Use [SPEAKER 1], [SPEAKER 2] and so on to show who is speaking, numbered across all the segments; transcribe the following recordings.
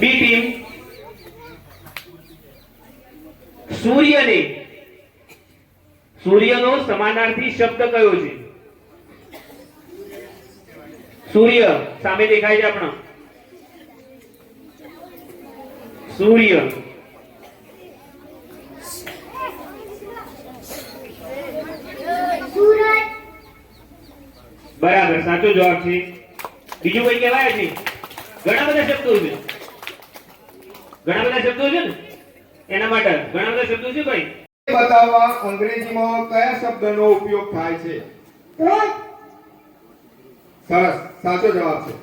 [SPEAKER 1] બી team. સૂર્યને સૂર્યનો સમાનાર્થી શબ્દ કયો છે? સૂર્ય, સામે દેખાય છે આપણો. સૂર્ય. બરાબર, સાચો જવાબ છે. બીજું કોઈ કહેવાય છે? ઘણા બધા શબ્દો છે. ઘણા બધા શબ્દો છે ને? એના માટે ઘણા બધા શબ્દો છે ભાઈ.
[SPEAKER 2] બતાવવા અંગ્રેજીમાં કયા શબ્દનો ઉપયોગ થાય છે? સરસ સાચો જવાબ છે.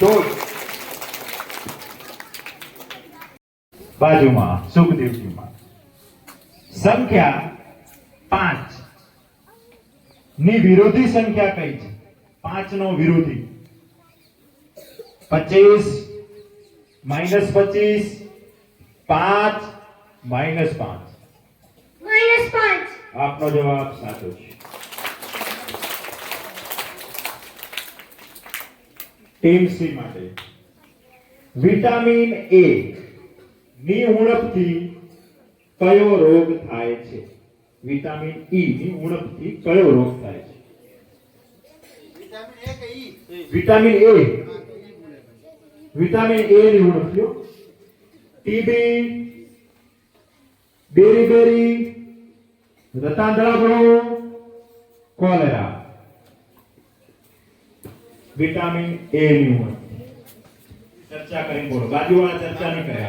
[SPEAKER 2] ધોધ.
[SPEAKER 3] બાજુમાં સુખદેવજીમાં. સંખ્યા પાંચ. ની વિરોધી સંખ્યા કઈ છે? પાંચ નો વિરોધી. પચીસ માઇનસ પચીસ પાંચ માઇનસ પાંચ.
[SPEAKER 4] માઇનસ પાંચ.
[SPEAKER 3] આપનો જવાબ સાચો છે. ટીમ સી માટે. વિટામિન એ ની ઉણપથી કયો રોગ થાય છે? વિટામિન ઈ ની ઉણપથી કયો રોગ થાય છે? Vitamin A. વિટામિન એ ની ઉણપીઓ ટીબી બેરી રતાંતરાગણો કોલેરા વિટામિન એ ની ઉણપ. ચર્ચા કરી બોલો. બાજુવાળા ચર્ચા નહીં કરે